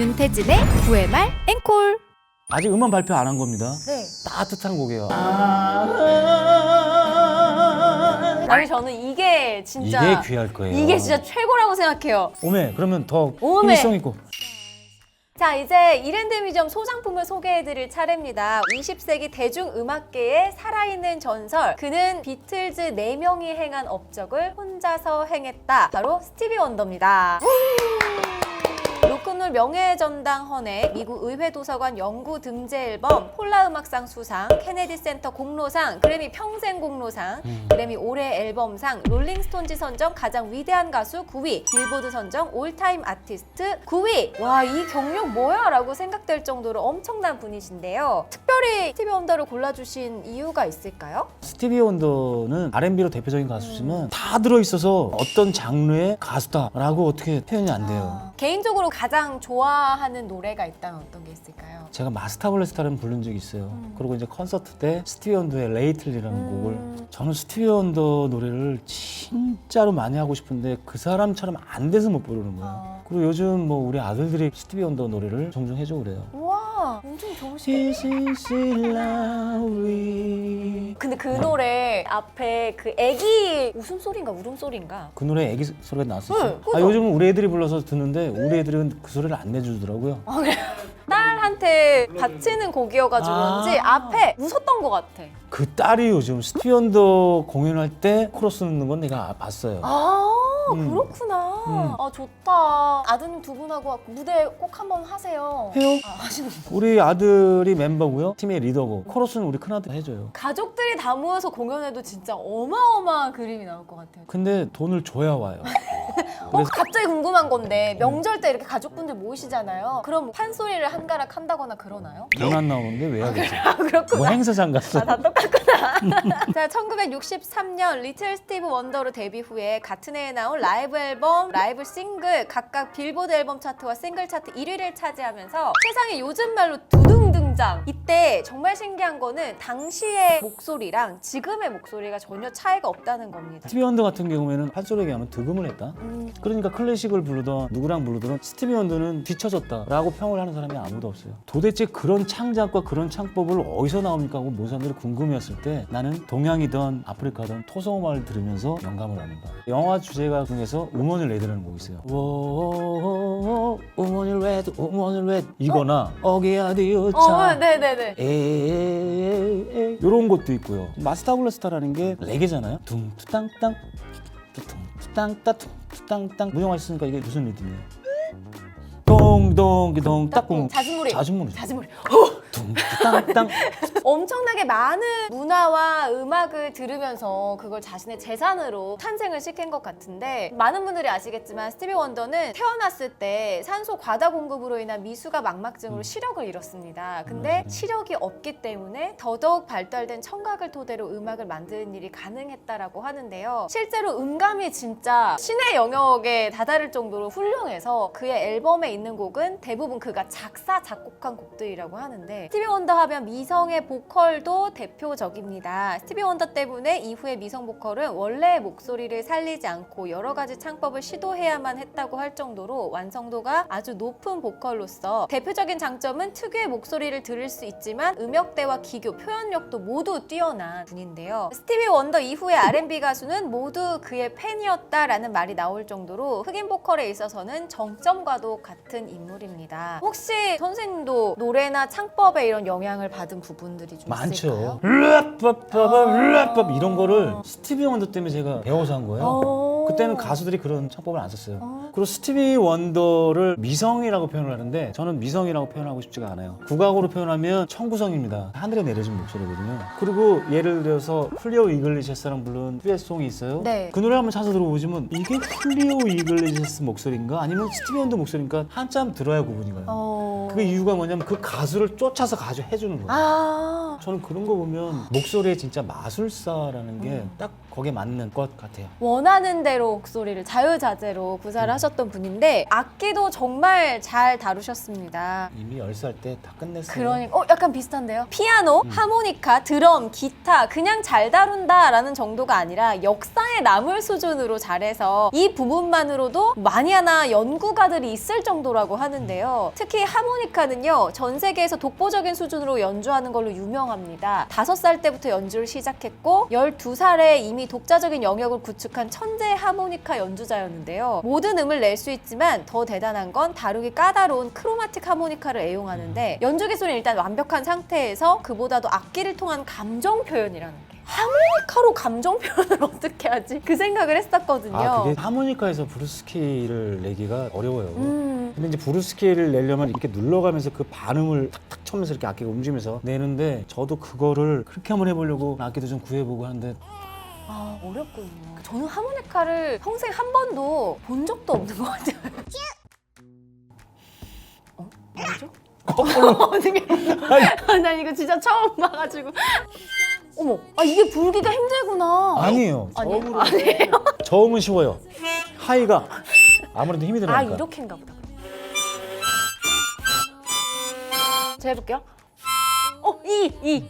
윤태진의 9회말 앵콜. 아직 음원 발표 안 한 겁니다. 네. 따뜻한 곡이에요. 아니 저는 이게 진짜 이게 귀할 거예요. 이게 진짜 최고라고 생각해요. 오메 그러면 더 오메. 힘성 있고. 자 이제 이랜드 뮤지엄 소장품을 소개해드릴 차례입니다. 20세기 대중음악계의 살아있는 전설 그는 비틀즈 4명이 행한 업적을 혼자서 행했다. 바로 스티비 원더입니다. 로큰롤 명예전당 헌해, 미국 의회 도서관 연구 등재 앨범, 폴라 음악상 수상, 케네디 센터 공로상, 그래미 평생 공로상, 그래미 올해 앨범상, 롤링스톤지 선정 가장 위대한 가수 9위, 빌보드 선정 올타임 아티스트 9위. 와, 이 경력 뭐야? 라고 생각될 정도로 엄청난 분이신데요. 특별히 스티비 원더를 골라주신 이유가 있을까요? 스티비 원더는 R&B로 대표적인 가수지만 다 들어있어서 어떤 장르의 가수다라고 어떻게 표현이 안 돼요. 개인적으로 가장 좋아하는 노래가 있다면 어떤 게 있을까요? 제가 마스타블레스타를 부른 적이 있어요. 그리고 이제 콘서트 때 스티비 원더의 레이틀리라는 음. 곡을 저는 스티비 원더 노래를 진짜로 많이 하고 싶은데 그 사람처럼 안 돼서 못 부르는 거예요. 어. 그리고 요즘 뭐 우리 아들들이 스티비 원더 노래를 종종 해줘 그래요. 우와, 엄청 love. 근데 그 노래 앞에 그 애기 웃음소리인가 울음소리인가? 그 노래 애기 소리가 나왔었어요. 네, 그죠? 아, 요즘은 우리 애들이 불러서 듣는데 우리 애들은 그 소리를 안 내주더라고요. 아, 그래요? 딸한테 바치는 곡이어가지고 아. 그런지 앞에 웃었던 것 같아. 그 딸이 요즘 스티비 원더 공연할 때 코러스 넣는 건 내가 봤어요. 아, 음. 그렇구나. 음. 아, 좋다. 아드님 두 분하고 무대 꼭 한번 하세요. 해요? 아, 하시는 우리 아들이 멤버고요. 팀의 리더고 코러스는 우리 큰아들 해줘요. 가족들이 다 모여서 공연해도 진짜 어마어마한 그림이 나올 것 같아요. 근데 돈을 줘야 와요. 어, 갑자기 궁금한 건데 명절 때 이렇게 가족분들 모이시잖아요. 그럼 판소리를 한가락 한다거나 그러나요? 돈안 나오는데 왜 하겠어? 아, 그렇구나. 뭐 행사장 갔어. 아, 다 똑같구나. 자, 1963년 리틀 스티브 원더로 데뷔 후에 같은 해에 나온 라이브 앨범, 라이브 싱글 각각 빌보드 앨범 차트와 싱글 차트 1위를 차지하면서 세상에 요즘 말로 두둥 등장. 이때 정말 신기한 거는 당시의 목소리랑 지금의 목소리가 전혀 차이가 없다는 겁니다. 스티비 원더 같은 경우에는 판소리 얘기하면 득음을 했다. 음, 그러니까 클래식을 부르던 누구랑 부르던 스티비 원더는 뒤처졌다라고 평을 하는 사람이 아무도 없어요. 도대체 그런 창작과 그런 창법을 어디서 나옵니까 하고 모든 사람들이 궁금해했을 때 나는 동양이든 아프리카든 토성 음악을 들으면서 영감을 얻는다. 영화 주제가 중에서 음원을 레드라는 곡이 있어요. 오, 음원을 레드, 음원을 레드 이거나 어기아디오 어, 차. 네네네. 에에에에 이런 것도 있고요. 마스타블레스타라는 게 레게잖아요. 둥투땅땅 둥투땅따 둥투 땅땅 무용하 있으니까 이게 무슨 리듬이에요? 동동기동 따꿍 자진몰이. 자진몰이 자진몰이. 둥투땅땅 엄청나게 많은 문화와 음악을 들으면서 그걸 자신의 재산으로 탄생을 시킨 것 같은데 많은 분들이 아시겠지만 스티비 원더는 태어났을 때 산소 과다 공급으로 인한 미수가 망막증으로 시력을 잃었습니다. 근데 맞아요. 시력이 없기 때문에 더더욱 발달된 청각을 토대로 음악을 만드는 일이 가능했다라고 하는데요. 실제로 음감이 진짜 신의 영역에 다다를 정도로 훌륭해서 그의 앨범에 있는 곡은 대부분 그가 작사 작곡한 곡들이라고 하는데 스티비 원더 하면 미성의 보컬도 대표적입니다. 스티비 원더 때문에 이후의 미성 보컬은 원래의 목소리를 살리지 않고 여러 가지 창법을 시도해야만 했다고 할 정도로 완성도가 아주 높은 보컬로서 대표적인 장점은 특유의 목소리를 들을 수 있지만 음역대와 기교, 표현력도 모두 뛰어난 분인데요. 스티비 원더 이후의 R&B 가수는 모두 그의 팬이었다라는 말이 나올 정도로 흑인 보컬에 있어서는 정점과도 같은 인물입니다. 혹시 선생님도 노래나 창법 에 이런 영향을 받은 부분들이 좀 있을까요? 많죠. 르압밥밥밥 르압밥 이런 거를 스티비 원더 때문에 제가 배워서 한 거예요. 어. 그때는 가수들이 그런 창법을 안 썼어요. 어. 그리고 스티비 원더를 미성이라고 표현을 하는데 저는 미성이라고 표현하고 싶지가 않아요. 국악으로 표현하면 청구성입니다. 하늘에 내려진 목소리거든요. 그리고 예를 들어서 훌리오 이글리시스랑 부른 듀엣송이 있어요. 네. 그 노래 한번 찾아 들어보시면 이게 훌리오 이글리시스 목소리인가 아니면 스티비 원더 목소리인가 한참 들어야 구분이 가요. 어. 그 이유가 뭐냐면 그 가수를 쫓아서 가져 해주는 거예요. 아. 저는 그런 거 보면 목소리에 진짜 마술사라는 게 딱 거기에 맞는 것 같아요. 원하는 대로 목소리를 자유자재로 구사를 하셨던 분인데 악기도 정말 잘 다루셨습니다. 이미 10살 때 다 끝냈어요. 그러니까 어 약간 비슷한데요. 피아노, 하모니카, 드럼, 기타 그냥 잘 다룬다라는 정도가 아니라 역사에 남을 수준으로 잘해서 이 부분만으로도 많이 하나 연구가들이 있을 정도라고 하는데요. 특히 하모니카는요 전 세계에서 독보적인 수준으로 연주하는 걸로 유명 합니다. 다섯 살 때부터 연주를 시작했고 12살에 이미 독자적인 영역을 구축한 천재 하모니카 연주자였는데요. 모든 음을 낼 수 있지만 더 대단한 건 다루기 까다로운 크로마틱 하모니카를 애용하는데 연주 기술은 일단 완벽한 상태에서 그보다도 악기를 통한 감정 표현이라는 게 하모니카로 감정 표현을 어떻게 하지? 그 생각을 했었거든요. 아, 그게 하모니카에서 브루스 스케일을 내기가 어려워요. 음. 근데 이제 브루스 스케일을 내려면 이렇게 눌러가면서 그 반음을 탁탁 쳐면서 이렇게 악기가 움직이면서 내는데 저도 그거를 그렇게 한번 해보려고 악기도 좀 구해보고 하는데 아 어렵군요. 저는 하모니카를 평생 한 번도 본 적도 없는 것 같아요. 어? 뭐죠? 어떻게? 난 이거 진짜 처음 봐가지고. 어머, 아 이게 불기가 힘들구나. 아니에요. 아니에요? 저음은 쉬워요. 하이가 아무래도 힘이 아 들어가니까. 이렇게인가 보다. 제가 해볼게요. 어, 이, 이.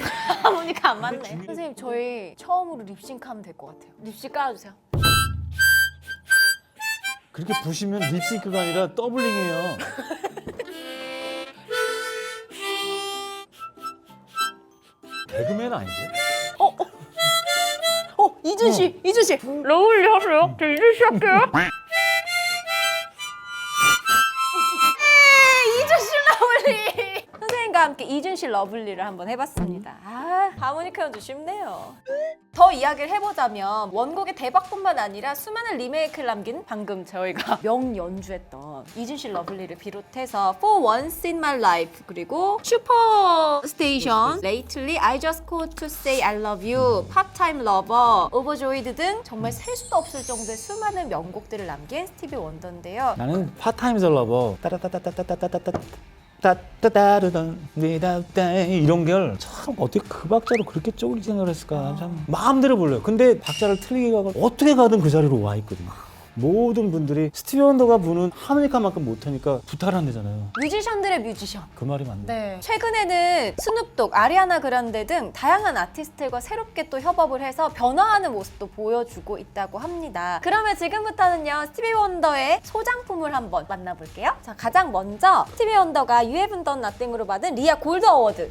하모니카 안 맞네. 선생님 저희 처음으로 립싱크하면 될 것 같아요. 립싱 깔아주세요. 그렇게 부시면 립싱크가 아니라 더블링이에요. 개그맨 아니죠? 어, 이준 씨, 이준 씨. 러블리 하세요. 저 이준 씨 할게요. 선생님과 함께 이준 씨 러블리를 한번 해봤습니다. 아, 하모니카 연주 쉽네요. 더 이야기를 해보자면 원곡의 대박뿐만 아니라 수많은 리메이크를 남긴 방금 저희가 명연주했던 이준 씨 러블리를 비롯해서 For Once in My Life 그리고 슈퍼 스테이션, Lately, I Just Called to Say I Love You, Part Time Lover, Overjoyed 등 정말 셀 수도 없을 정도의 수많은 명곡들을 남긴 스티비 원더인데요. 나는 파타임 셀러버 따라따따따따따따따 따따따르던 니다따. 이런 걸 참 어떻게 그 박자로 그렇게 쪼그리 생각을 했을까? 참 마음대로 불러요. 근데 박자를 틀리게 가고 어떻게 가든 그 자리로 와 있거든요 모든 분들이 스티비 원더가 부는 하모니카만큼 못하니까 부탁을 한대잖아요 뮤지션들의 뮤지션. 그 말이 맞네 네. 최근에는 스눕독, 아리아나 그란데 등 다양한 아티스트들과 새롭게 또 협업을 해서 변화하는 모습도 보여주고 있다고 합니다. 그러면 지금부터는요, 스티비 원더의 소장품을 한번 만나볼게요. 자, 가장 먼저 스티비 원더가 Done Nothing으로 받은 리아 골드 어워드.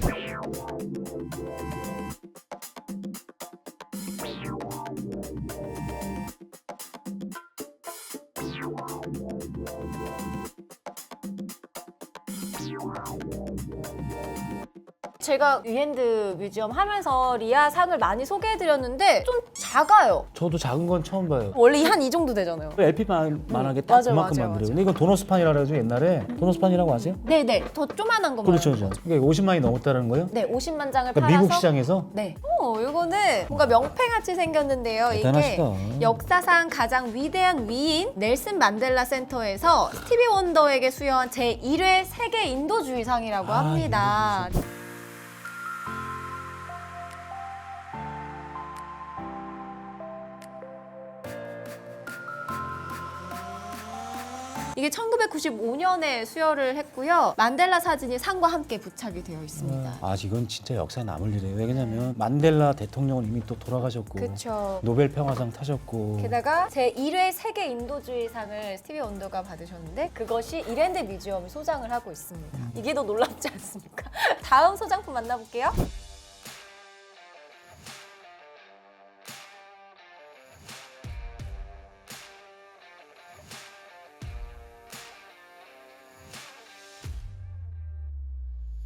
제가 위엔드 뮤지엄 하면서 리아 상을 많이 소개해드렸는데 좀 작아요. 저도 작은 건 처음 봐요 원래 한 이 정도 되잖아요. LP만 만하게 딱 맞아요, 그만큼 맞아요, 만들어요 근데 이건 도너스판이라 그래가지고 옛날에 도너스판이라고 아세요? 네네. 더 쪼만한 것만. 그렇죠 그렇죠 이게 50만이 넘었다는 거예요? 네, 50만 장을 그러니까 팔아서. 미국 시장에서 네. 어, 이거는 뭔가 명패같이 생겼는데요. 대단하시다. 이게 역사상 가장 위대한 위인 넬슨 만델라 센터에서 스티비 원더에게 수여한 제1회 세계 인도주의상이라고 아, 합니다. 이게 1995년에 수여를 했고요. 만델라 사진이 상과 함께 부착이 되어 있습니다. 아 이건 진짜 역사에 남을 일이에요 왜냐면 만델라 대통령은 이미 또 돌아가셨고 그렇죠. 노벨 평화상 타셨고 게다가 제 1회 세계 인도주의상을 스티비 원더가 받으셨는데 그것이 이랜드 뮤지엄이 소장을 하고 있습니다. 이게 더 놀랍지 않습니까? 다음 소장품 만나볼게요.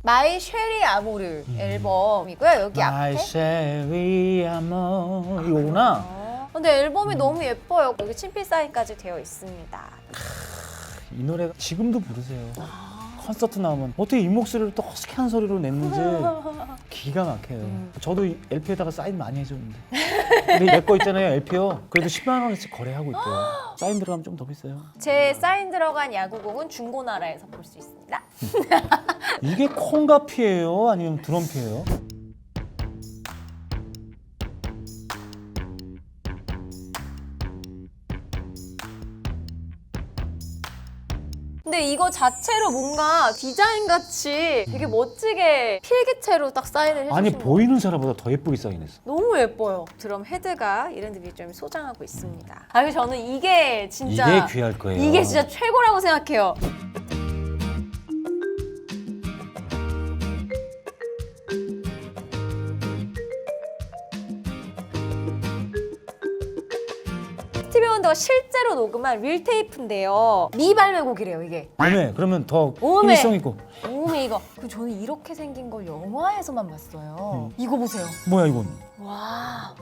마이 쉐리 아모르 앨범이고요. 여기 앞에. 쉐리 아모 이거구나? 어, 근데 앨범이 너무 예뻐요. 여기 친필 사인까지 되어 있습니다. 이 노래가 지금도 부르세요 콘서트 나오면 어떻게 이 목소리를 또 허스키한 소리로 냈는지 기가 막혀요. 저도 이 LP에다가 사인 많이 해줬는데. 근데 내 거 있잖아요 LP요. 그래도 10만 원어치 거래하고 있대요. 사인 들어가면 좀 더 비싸요. 제 사인 들어간 야구공은 중고나라에서 볼 수 있습니다. 이게 콩가피예요? 아니면 드럼피예요 근데 이거 자체로 뭔가 디자인 같이 되게 멋지게 필기체로 딱 사인을 해주신 아니 거 보이는 사람보다 더 예쁘게 사인했어. 너무 예뻐요. 드럼 헤드가 이랜드 뮤지엄이 소장하고 있습니다. 아, 그래서 저는 이게 진짜 이게 귀할 거예요. 이게 진짜 최고라고 생각해요. 실제로 녹음한 릴테이프인데요. 미발매곡이래요, 이게. 오메 그러면 더 오메. 일성 있고 오메 이거. 그 저는 이렇게 생긴 걸 영화에서만 봤어요. 이거 보세요. 뭐야 이건? 와.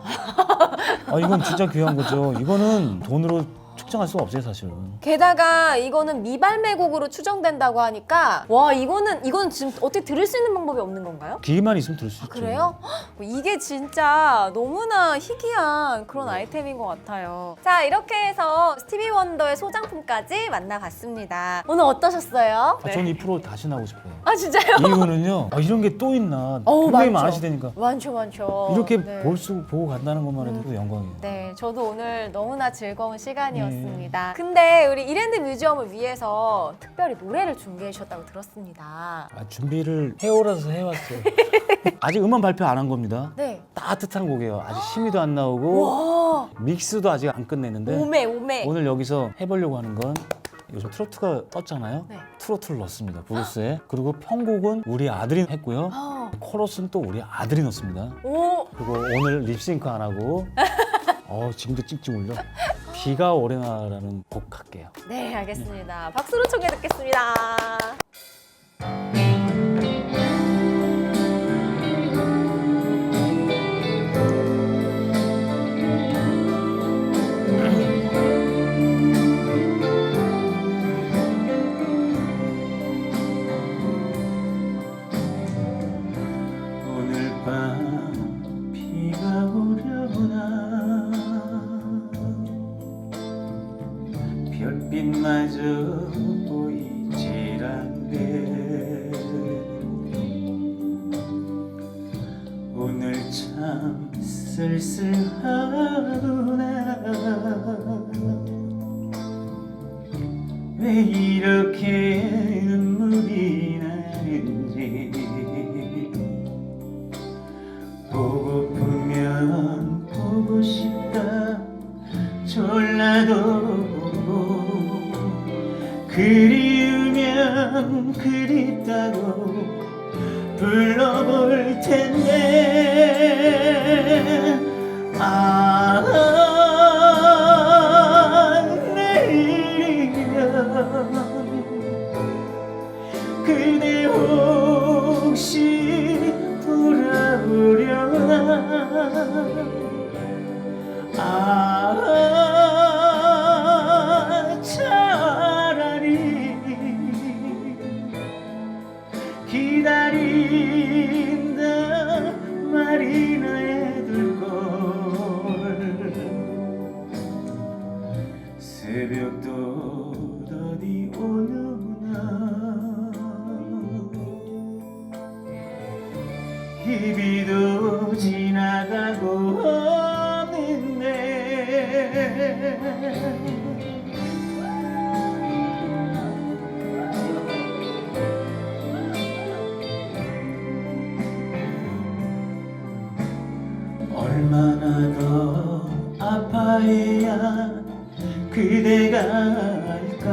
아 이건 진짜 귀한 거죠. 이거는 돈으로 측정할 수가 없어요 사실은. 게다가 이거는 미발매곡으로 추정된다고 하니까 와 이거는 이건 지금 어떻게 들을 수 있는 방법이 없는 건가요? 기기만 있으면 들을 수 있죠. 그래요? 헉, 이게 진짜 너무나 희귀한 그런 아이템인 것 같아요. 자 이렇게 해서 스티비 원더의 소장품까지 만나봤습니다. 오늘 어떠셨어요? 아, 저는 이 프로 다시 나오고 싶어요. 아 진짜요? 이유는요. 아, 이런 게 또 있나. 어우, 굉장히 많죠. 많으시다니까. 많죠 많죠. 이렇게 네. 볼수 보고 간다는 것만 해도 영광이에요. 네, 저도 오늘 너무나 즐거운 시간이었 습니다. 근데 우리 이랜드 뮤지엄을 위해서 특별히 노래를 준비해 주셨다고 들었습니다. 아, 준비를 해오라서 해왔어요. 아직 음원 발표 안 한 겁니다. 네. 따뜻한 곡이에요. 아직 심의도 안 나오고 와, 믹스도 아직 안 끝냈는데 오메 오메. 오늘 여기서 해보려고 하는 건 요즘 트로트가 떴잖아요. 네. 트로트를 넣습니다. 브루스에. 그리고 편곡은 우리 아들이 했고요. 아, 코러스는 또 우리 아들이 넣습니다. 오, 그리고 오늘 립싱크 안 하고 어 지금도 찡찡 울려. 비가 오래나라는 곡 할게요. 네, 알겠습니다. 박수로 청해 듣겠습니다. 빛마저 보이질 않네 오늘 참 쓸쓸하구 아 차라리 기다린다 말이나 해둘걸. 새벽도 어디 오는구나. 이 비도 지나가고 얼마나 더 아파해야 그대가 알까?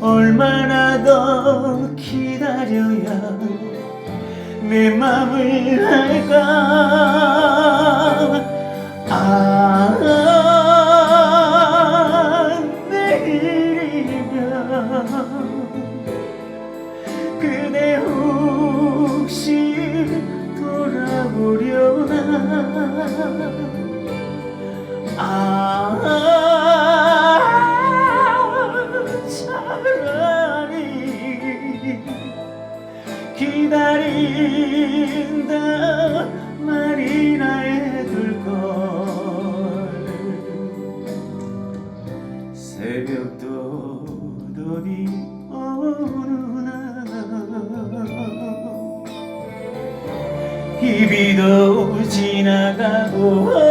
얼마나 더 기다려야 내 맘을 알까? 아 아 차라리 기다린다 말이나 해둘걸 água.